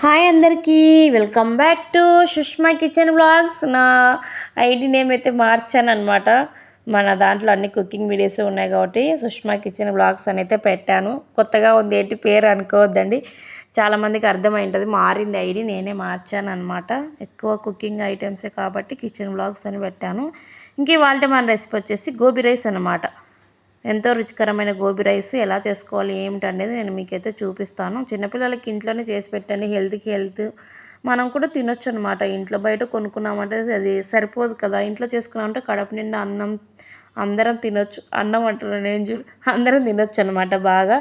Hi అందరికీ welcome back to Sushma kitchen blogs. నా ID name అయితే మార్చాను అనమాట మన దాంట్లో అన్ని కుకింగ్ వీడియోస్ ఉన్నాయి కాబట్టి సుష్మా కిచెన్ బ్లాగ్స్ అని అయితే పెట్టాను. కొత్తగా ఉంది ఏంటి పేరు అనుకోవద్దండి. చాలామందికి అర్థమై ఉంటుంది మారింది ఐడి నేనే మార్చాను అనమాట ఎక్కువ కుకింగ్ ఐటమ్సే కాబట్టి కిచెన్ బ్లాగ్స్ అని పెట్టాను. ఇంక వాళ్ళ మన రెసిపీ వచ్చేసి గోబీ రైస్ అనమాట ఎంతో రుచికరమైన గోబీ రైస్ ఎలా చేసుకోవాలి ఏమిటనేది నేను మీకైతే చూపిస్తాను. చిన్నపిల్లలకి ఇంట్లోనే చేసి పెట్టండి హెల్త్కి హెల్త్. మనం కూడా తినొచ్చు అనమాట ఇంట్లో బయట కొనుక్కున్నామంటే అది సరిపోదు కదా. ఇంట్లో చేసుకున్నామంటే కడప నిండా అన్నం అందరం తినొచ్చు. అన్నం అంటారు నేను చూ అందరం తినొచ్చు అనమాట బాగా.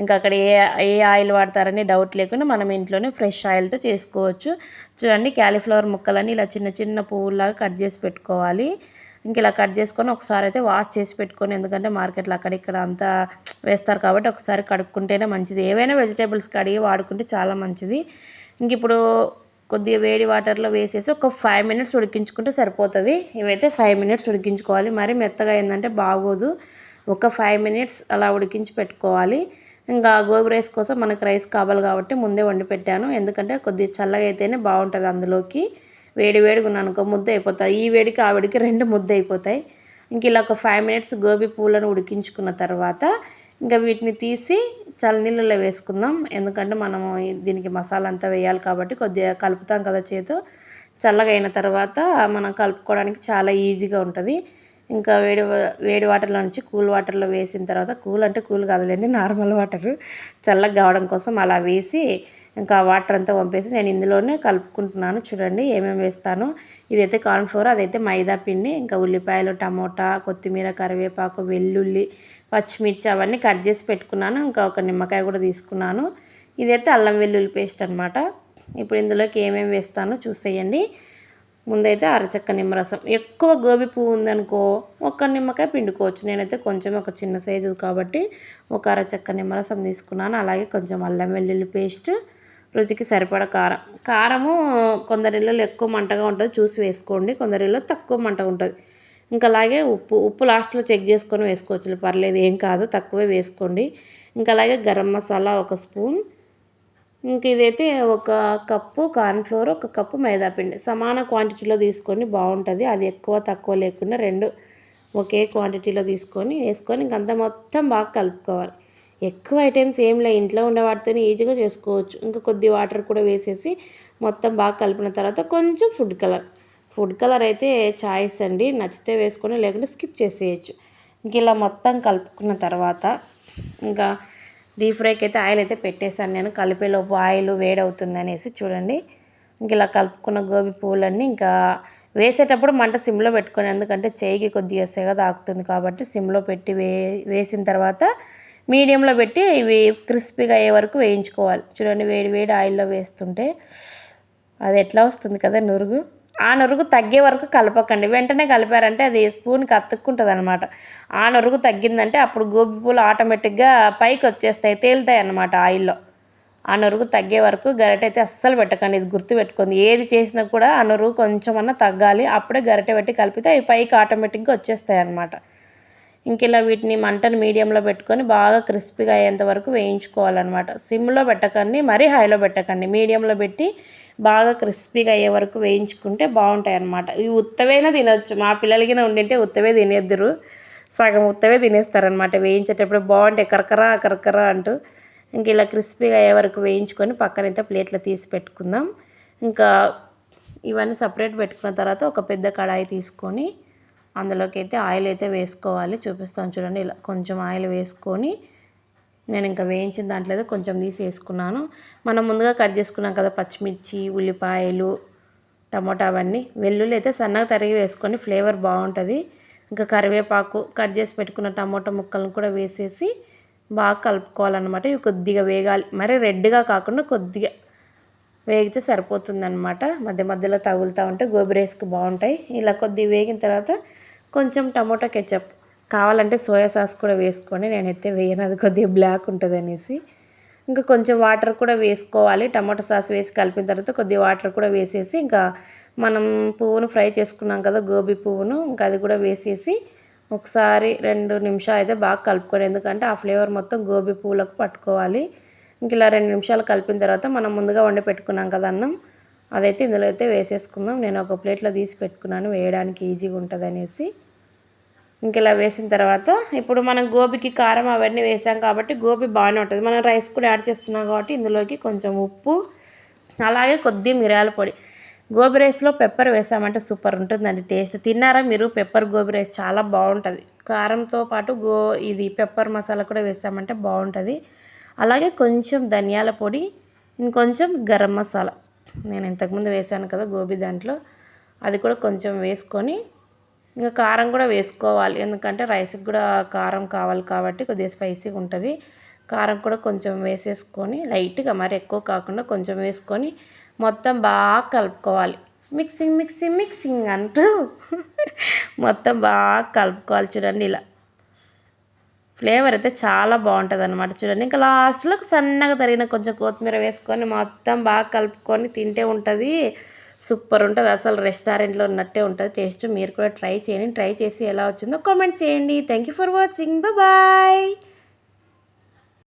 ఇంకా అక్కడ ఏ ఏ ఆయిల్ వాడతారని డౌట్ లేకుండా మనం ఇంట్లోనే ఫ్రెష్ ఆయిల్తో చేసుకోవచ్చు. చూడండి క్యాలీఫ్లవర్ ముక్కలని ఇలా చిన్న చిన్న పువ్వులాగా కట్ చేసి పెట్టుకోవాలి. ఇంక ఇలా కట్ చేసుకొని ఒకసారి అయితే వాష్ చేసి పెట్టుకొని ఎందుకంటే మార్కెట్లో అక్కడిక్కడ అంతా వేస్తారు కాబట్టి ఒకసారి కడుక్కుంటేనే మంచిది. ఏవైనా వెజిటేబుల్స్ కడిగి వాడుకుంటే చాలా మంచిది. ఇంక ఇప్పుడు కొద్దిగా వేడి వాటర్లో వేసేసి ఒక ఫైవ్ మినిట్స్ ఉడికించుకుంటే సరిపోతుంది. ఇవైతే ఫైవ్ మినిట్స్ ఉడికించుకోవాలి. మరి మెత్తగా ఏంటంటే బాగోదు. ఒక ఫైవ్ మినిట్స్ అలా ఉడికించి పెట్టుకోవాలి. ఇంకా గోబీ రైస్ కోసం మనకు రైస్ కావాలి కాబట్టి ముందే వండి పెట్టాను. ఎందుకంటే కొద్దిగా చల్లగా అయితేనే బాగుంటుంది అందులోకి. వేడి వేడిగా ఉన్నానుకో ముద్ద అయిపోతాయి. ఈ వేడికి ఆ వేడికి రెండు ముద్ద అయిపోతాయి. ఇంక ఇలా ఒక ఫైవ్ మినిట్స్ గోబీ పూలను ఉడికించుకున్న తర్వాత ఇంకా వీటిని తీసి చల్లనీళ్ళలో వేసుకుందాం. ఎందుకంటే మనము దీనికి మసాలా అంతా వేయాలి కాబట్టి కొద్దిగా కలుపుతాం కదా చేతో చల్లగా అయిన తర్వాత మనం కలుపుకోవడానికి చాలా ఈజీగా ఉంటుంది. ఇంకా వేడి వేడి వాటర్లో నుంచి కూల్ వాటర్లో వేసిన తర్వాత కూల్ అంటే కూల్ కాదులేండి నార్మల్ వాటర్ చల్లగా కావడం కోసం అలా వేసి ఇంకా వాటర్ అంతా పంపేసి నేను ఇందులోనే కలుపుకుంటున్నాను. చూడండి ఏమేమి వేస్తాను. ఇదైతే కార్న్ఫ్లోర్ అదైతే మైదా పిండి ఇంకా ఉల్లిపాయలు టమోటా కొత్తిమీర కరివేపాకు వెల్లుల్లి పచ్చిమిర్చి అవన్నీ కట్ చేసి పెట్టుకున్నాను. ఇంకా ఒక నిమ్మకాయ కూడా తీసుకున్నాను. ఇదైతే అల్లం వెల్లుల్లి పేస్ట్ అనమాట ఇప్పుడు ఇందులోకి ఏమేమి వేస్తానో చూసేయండి. ముందైతే అరచక్క నిమ్మరసం. ఎక్కువ గోబీ పువ్వు ఉందనుకో ఒక నిమ్మకాయ పిండుకోవచ్చు. నేనైతే కొంచెం ఒక చిన్న సైజు కాబట్టి ఒక అరచక్క నిమ్మరసం తీసుకున్నాను. అలాగే కొంచెం అల్లం వెల్లుల్లి పేస్ట్ రుచికి సరిపడ కారం. కారము కొందరిలో ఎక్కువ మంటగా ఉంటుంది చూసి వేసుకోండి. కొందరిలో తక్కువ మంటగా ఉంటుంది. ఇంకా అలాగే ఉప్పు ఉప్పు లాస్ట్లో చెక్ చేసుకొని వేసుకోవచ్చు పర్లేదు ఏం కాదు తక్కువే వేసుకోండి. ఇంకా అలాగే గరం మసాలా ఒక స్పూన్. ఇంక ఇదైతే ఒక కప్పు కార్న్ఫ్లోర్ ఒక కప్పు మైదాపిండి సమాన క్వాంటిటీలో తీసుకొని బాగుంటుంది. అది ఎక్కువ తక్కువ లేకుండా రెండు ఒకే క్వాంటిటీలో తీసుకొని వేసుకొని ఇంకంతా మొత్తం బాగా కలుపుకోవాలి. ఎక్కువ ఐటమ్స్ ఏం లే ఇంట్లో ఉండే వాటితోనే ఈజీగా చేసుకోవచ్చు. ఇంకా కొద్ది వాటర్ కూడా వేసేసి మొత్తం బాగా కలిపిన తర్వాత కొంచెం ఫుడ్ కలర్ ఫుడ్ కలర్ అయితే చాయిస్ అండి. నచ్చితే వేసుకొని లేకుంటే స్కిప్ చేసేయచ్చు. ఇంక ఇలా మొత్తం కలుపుకున్న తర్వాత ఇంకా డీప్ ఫ్రైకి అయితే ఆయిల్ అయితే పెట్టేశాను నేను. కలిపేలోపు ఆయిల్ వేడవుతుంది అనేసి చూడండి. ఇంక ఇలా కలుపుకున్న గోబీ పువ్వులన్నీ ఇంకా వేసేటప్పుడు మంట సిమ్లో పెట్టుకొని ఎందుకంటే చేయికి కొద్దిగా సెగ తాకుతుంది కాబట్టి సిమ్లో పెట్టి వే వేసిన తర్వాత మీడియంలో పెట్టి ఇవి క్రిస్పీగా అయ్యే వరకు వేయించుకోవాలి. చూడండి వేడి వేడి ఆయిల్లో వేస్తుంటే అది ఎట్లా వస్తుంది కదా నురుగు? ఆ నురుగు తగ్గే వరకు కలపకండి. వెంటనే కలిపారంటే అది స్పూన్కి అతుక్కుంటుంది అనమాట ఆ నురుగు తగ్గిందంటే అప్పుడు గోబీ పూలు ఆటోమేటిక్గా పైకి వచ్చేస్తాయి తేలుతాయి అన్నమాట ఆయిల్లో. ఆ నురుగు తగ్గే వరకు గరిటె అయితే అస్సలు పెట్టకండి ఇది గుర్తు పెట్టుకుంది ఏది చేసినా కూడా ఆ నురుగు కొంచెం అన్నా తగ్గాలి అప్పుడే గరిటె పెట్టి కలిపితే అవి పైకి ఆటోమేటిక్గా వచ్చేస్తాయి అన్నమాట. ఇంక ఇలా వీటిని మంటను మీడియంలో పెట్టుకొని బాగా క్రిస్పీగా అయ్యేంత వరకు వేయించుకోవాలన్నమాట. సిమ్లో పెట్టకండి మరీ హైలో పెట్టకండి. మీడియంలో పెట్టి బాగా క్రిస్పీగా అయ్యే వరకు వేయించుకుంటే బాగుంటాయి అన్నమాట ఇవి ఉత్తవైనా తినొచ్చు. మా పిల్లలకి ఉండింటే ఉత్తవే తినేద్దరు. సగం ఉత్తవే తినేస్తారనమాట వేయించేటప్పుడు బాగుంటాయి. కరకరా కరకరా అంటూ ఇంక ఇలా క్రిస్పీగా అయ్యే వరకు వేయించుకొని పక్కనైతే ప్లేట్లో తీసి పెట్టుకుందాం. ఇంకా ఇవన్నీ సపరేట్ పెట్టుకున్న తర్వాత ఒక పెద్ద కడాయి తీసుకొని అందులోకి అయితే ఆయిల్ అయితే వేసుకోవాలి. చూపిస్తాను చూడండి. ఇలా కొంచెం ఆయిల్ వేసుకొని నేను ఇంకా వేయించిన దాంట్లో అయితే కొంచెం తీసి వేసుకున్నాను మనం ముందుగా కట్ చేసుకున్నాం కదా పచ్చిమిర్చి ఉల్లిపాయలు టమోటా అవన్నీ. వెల్లుల్లి అయితే సన్నగా తరిగి వేసుకొని ఫ్లేవర్ బాగుంటుంది. ఇంకా కరివేపాకు కట్ చేసి పెట్టుకున్న టమోటా ముక్కలను కూడా వేసేసి బాగా కలుపుకోవాలన్నమాట. ఇవి కొద్దిగా వేగాలి. మరి రెడ్గా కాకుండా కొద్దిగా వేగితే సరిపోతుందన్నమాట. మధ్య మధ్యలో తగులుతూ ఉంటే గోబీ రైస్కి బాగుంటాయి. ఇలా కొద్దిగా వేగిన తర్వాత కొంచెం టమోటా కెచప్ కావాలంటే సోయా సాస్ కూడా వేసుకొని నేనైతే వేయను. అది కొద్దిగా బ్లాక్ ఉంటుంది అనేసి. ఇంకా కొంచెం వాటర్ కూడా వేసుకోవాలి. టమాటా సాస్ వేసి కలిపిన తర్వాత కొద్దిగా వాటర్ కూడా వేసేసి ఇంకా మనం పువ్వును ఫ్రై చేసుకున్నాం కదా గోబీ పువ్వును ఇంకా అది కూడా వేసేసి ఒకసారి రెండు నిమిషాలు అయితే బాగా కలుపుకొని ఎందుకంటే ఆ ఫ్లేవర్ మొత్తం గోబీ పువ్వులకు పట్టుకోవాలి. ఇంక ఇలా రెండు నిమిషాలు కలిపిన తర్వాత మనం ముందుగా వండి పెట్టుకున్నాం కదా అన్నం. అదైతే ఇందులో అయితే వేసేసుకుందాం. నేను ఒక ప్లేట్లో తీసి పెట్టుకున్నాను. వేయడానికి ఈజీగా ఉంటుంది అనేసి ఇంక ఇలా వేసిన తర్వాత ఇప్పుడు మనం గోబీకి కారం అవన్నీ వేసాం కాబట్టి గోబీ బాగానే ఉంటుంది. మనం రైస్ కూడా యాడ్ చేస్తున్నాం కాబట్టి ఇందులోకి కొంచెం ఉప్పు అలాగే కొద్ది మిరియాల పొడి. గోబీ రైస్లో పెప్పర్ వేసామంటే సూపర్ ఉంటుందండి టేస్ట్. తిన్నారా మీరు? పెప్పర్ గోబీ రైస్ చాలా బాగుంటుంది. కారంతో పాటు గో ఇది పెప్పర్ మసాలా కూడా వేసామంటే బాగుంటుంది. అలాగే కొంచెం ధనియాల పొడి ఇంకొంచెం గరం మసాలా. నేను ఇంతకుముందు వేసాను కదా గోబీ దాంట్లో. అది కూడా కొంచెం వేసుకొని ఇంకా కారం కూడా వేసుకోవాలి. ఎందుకంటే రైస్కి కూడా కారం కావాలి కాబట్టి కొద్దిగా స్పైసీగా ఉంటుంది. కారం కూడా కొంచెం వేసేసుకొని లైట్గా మరి ఎక్కువ కాకుండా కొంచెం వేసుకొని మొత్తం బాగా కలుపుకోవాలి. మిక్సింగ్ మిక్సింగ్ మిక్సింగ్ అంటూ మొత్తం బాగా కలుపుకోవాలి చూడండి ఇలా. ఫ్లేవర్ అయితే చాలా బాగుంటుంది అనమాట చూడండి. ఇంకా లాస్ట్లో సన్నగా తరిగిన కొంచెం కొత్తిమీర వేసుకొని మొత్తం బాగా కలుపుకొని తింటే ఉంటుంది. సూపర్ ఉంటుంది అసలు రెస్టారెంట్లో ఉన్నట్టే ఉంటుంది. టేస్ట్ మీరు కూడా ట్రై చేయండి. ట్రై చేసి ఎలా వచ్చిందో కామెంట్ చేయండి. Thank you for watching bye